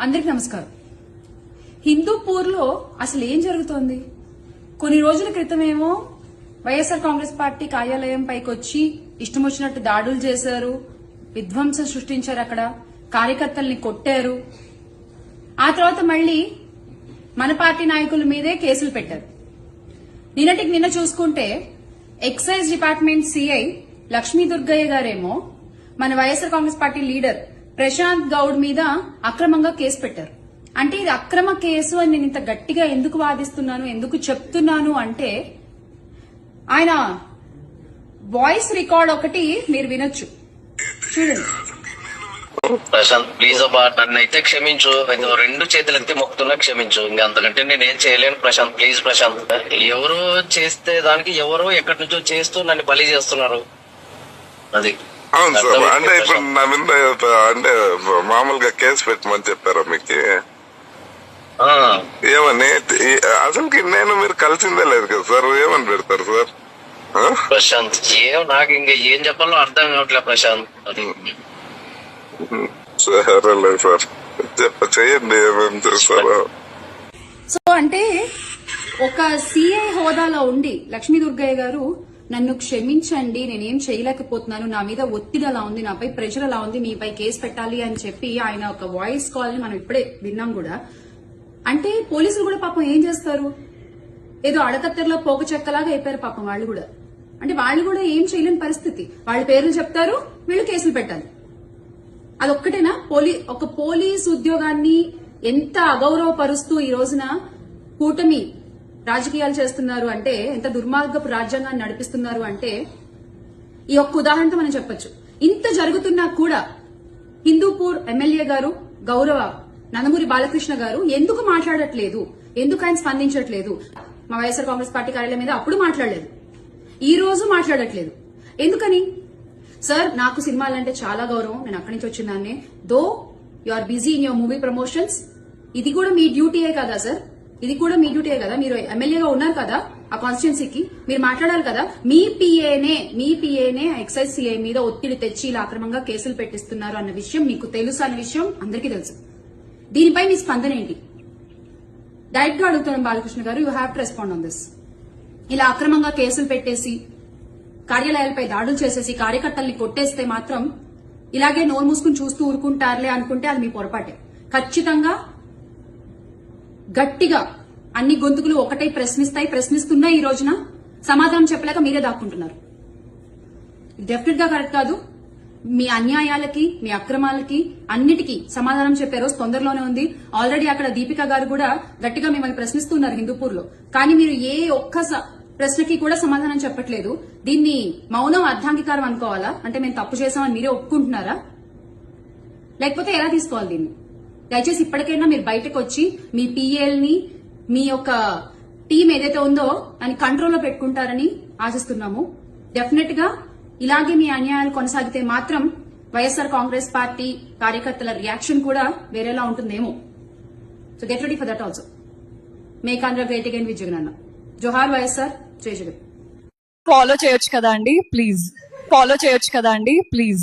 అందరికి నమస్కారం. హిందూపూర్లో అసలు ఏం జరుగుతోంది? కొన్ని రోజుల క్రితమేమో వైఎస్ఆర్ కాంగ్రెస్ పార్టీ కార్యాలయం పైకి వచ్చి ఇష్టం వచ్చినట్టు దాడులు చేశారు విధ్వంసం సృష్టించారు అక్కడ కార్యకర్తల్ని కొట్టారు. ఆ తర్వాత మళ్ళీ మన పార్టీ నాయకుల మీదే కేసులు పెట్టారు. నిన్నటికి నిన్న చూసుకుంటే excise department CI Lakshmi Durgaiah గారేమో మన YSR Congress party leader Prashanth Goud మీద అక్రమంగా కేసు పెట్టారు. అంటే ఇది అక్రమ కేసు అని నేను ఇంత గట్టిగా ఎందుకు వాదిస్తున్నాను ఎందుకు చెప్తున్నాను అంటే ఆయన వాయిస్ రికార్డ్ ఒకటి మీరు వినొచ్చు. చూడండి. ప్రశాంత్ ప్లీజ్ అబ్బా నన్ను అయితే క్షమించు. ఇది రెండు చేతులెత్తి మొక్కుతున్నా క్షమించు. ఇంకా అంతకంటే నేనేం చేయలేను ప్రశాంత్. ప్లీజ్ ప్రశాంత్. ఎవరో చేస్తే దానికి ఎవరో ఎక్కడి నుంచో చేస్తూ నన్ను బలి చేస్తున్నారు. అది. అవును సార్ అంటే ఇప్పుడు. నా మీద అంటే మామూలుగా కేసు పెట్టమని చెప్పారా మీకు? ఆ, ఏమని? అసలుకి నేను మీరు కలిసిందే లేదు కదా సార్ ఏమని పెడతారు సార్? ప్రశాంత్ ఏం నాకు ఇంకా ఏం చెప్పాలో అర్థం కావట్లే ప్రశాంత్. అది సరేలే సార్. చెప్ప చేయండి ఏమేమి చేస్తారో. సో అంటే ఒక సిఐ హోదాలో ఉండి లక్ష్మీ దుర్గయ్య గారు నన్ను క్షమించండి నేనేం చేయలేకపోతున్నాను నా మీద ఒత్తిడి అలా ఉంది నాపై ప్రెషర్ అలా ఉంది మీపై కేసు పెట్టాలి అని చెప్పి ఆయన ఒక వాయిస్ కాల్ని మనం ఇప్పుడే విన్నాం కూడా. అంటే పోలీసులు కూడా పాపం ఏం చేస్తారు? ఏదో అడకత్తెరలో పోక చెక్కలాగా అయిపోయారు పాపం వాళ్ళు కూడా. అంటే వాళ్ళు కూడా ఏం చేయలేని పరిస్థితి. వాళ్ళ పేర్లు చెప్తారు వీళ్ళు కేసులు పెట్టాలి. అదొక్కటేనా? పోలీ ఒక పోలీస్ ఉద్యోగాన్ని ఎంత అగౌరవపరుస్తూ ఈ రోజున కూటమి రాజకీయాలు చేస్తున్నారు అంటే ఎంత దుర్మార్గపు రాజ్యాంగాన్ని నడిపిస్తున్నారు అంటే ఈ ఒక్క ఉదాహరణతో మనం చెప్పొచ్చు. ఇంత జరుగుతున్నా కూడా హిందూపూర్ ఎమ్మెల్యే గారు గౌరవ నందమూరి బాలకృష్ణ గారు ఎందుకు మాట్లాడట్లేదు? ఎందుకు ఆయన స్పందించట్లేదు? మా వైఎస్ఆర్ కాంగ్రెస్ పార్టీ కార్యాలయం మీద అప్పుడు మాట్లాడలేదు. ఈ రోజు మాట్లాడట్లేదు. ఎందుకని? సార్ నాకు సినిమాలంటే చాలా గౌరవం. నేను అక్కడి నుంచి వచ్చిందాన్నే though you are busy in your movie promotions. ఇది కూడా మీ డ్యూటీయే కదా సార్? ఇది కూడా మీ డ్యూటీ కదా మీరు ఎమ్మెల్యేగా ఉన్నారు కదా ఆ కాన్స్టిట్యున్సీకి మీరు మాట్లాడాలి కదా మీ పిఏనే మీ పిఏనే ఎక్సైజ్ సిఐ మీద ఒత్తిడి తెచ్చి ఇలా అక్రమంగా కేసులు పెట్టిస్తున్నారు అన్న విషయం మీకు తెలుసు అన్న విషయం అందరికీ తెలుసు. దీనిపై మీ స్పందన ఏంటి? డైరెక్ట్గా అడుగుతున్నాం బాలకృష్ణ గారు you have to respond on this ఇలా అక్రమంగా కేసులు పెట్టేసి కార్యాలయాలపై దాడులు చేసేసి కార్యకర్తల్ని కొట్టేస్తే మాత్రం ఇలాగే నోరు మూసుకుని చూస్తూ ఊరుకుంటారులే అనుకుంటే అది మీ పొరపాటే. ఖచ్చితంగా గట్టిగా అన్ని గొంతుకులు ఒకటై ప్రశ్నిస్తాయి ప్రశ్నిస్తున్నా ఈ రోజున. సమాధానం చెప్పలేక మీరే దాక్కుంటున్నారు. డెఫినెట్గా కరెక్ట్ కాదు. మీ అన్యాయాలకి మీ అక్రమాలకి అన్నిటికీ సమాధానం చెప్పే రోజు తొందరలోనే ఉంది. ఆల్రెడీ అక్కడ దీపిక గారు కూడా గట్టిగా మిమ్మల్ని ప్రశ్నిస్తున్నారు హిందూపూర్లో కానీ మీరు ఏ ఒక్క స- ప్రశ్నకి కూడా సమాధానం చెప్పట్లేదు. దీన్ని మౌనం అర్ధాంగీకారం అనుకోవాలా? అంటే మేము తప్పు చేసామని మీరే ఒప్పుకుంటున్నారా? లేకపోతే ఎలా తీసుకోవాలి దీన్ని? దయచేసి ఇప్పటికైనా మీరు బయటకు వచ్చి మీ పిఎల్ని మీ యొక్క టీం ఏదైతే ఉందో అని కంట్రోల్లో పెట్టుకుంటారని ఆశిస్తున్నాము. డెఫినెట్గా ఇలాగే మీ అన్యాయాలు కొనసాగితే మాత్రం వైఎస్ఆర్ కాంగ్రెస్ పార్టీ కార్యకర్తల రియాక్షన్ కూడా వేరేలా ఉంటుందేమో. So get ready for that also make Andhra great again with Jagan అన్న జోహార్ వైఎస్ఆర్ జై జగన్ ఫాలో చేయొచ్చు కదా అండి? ప్లీజ్ ఫాలో చేయొచ్చు కదా అండి? ప్లీజ్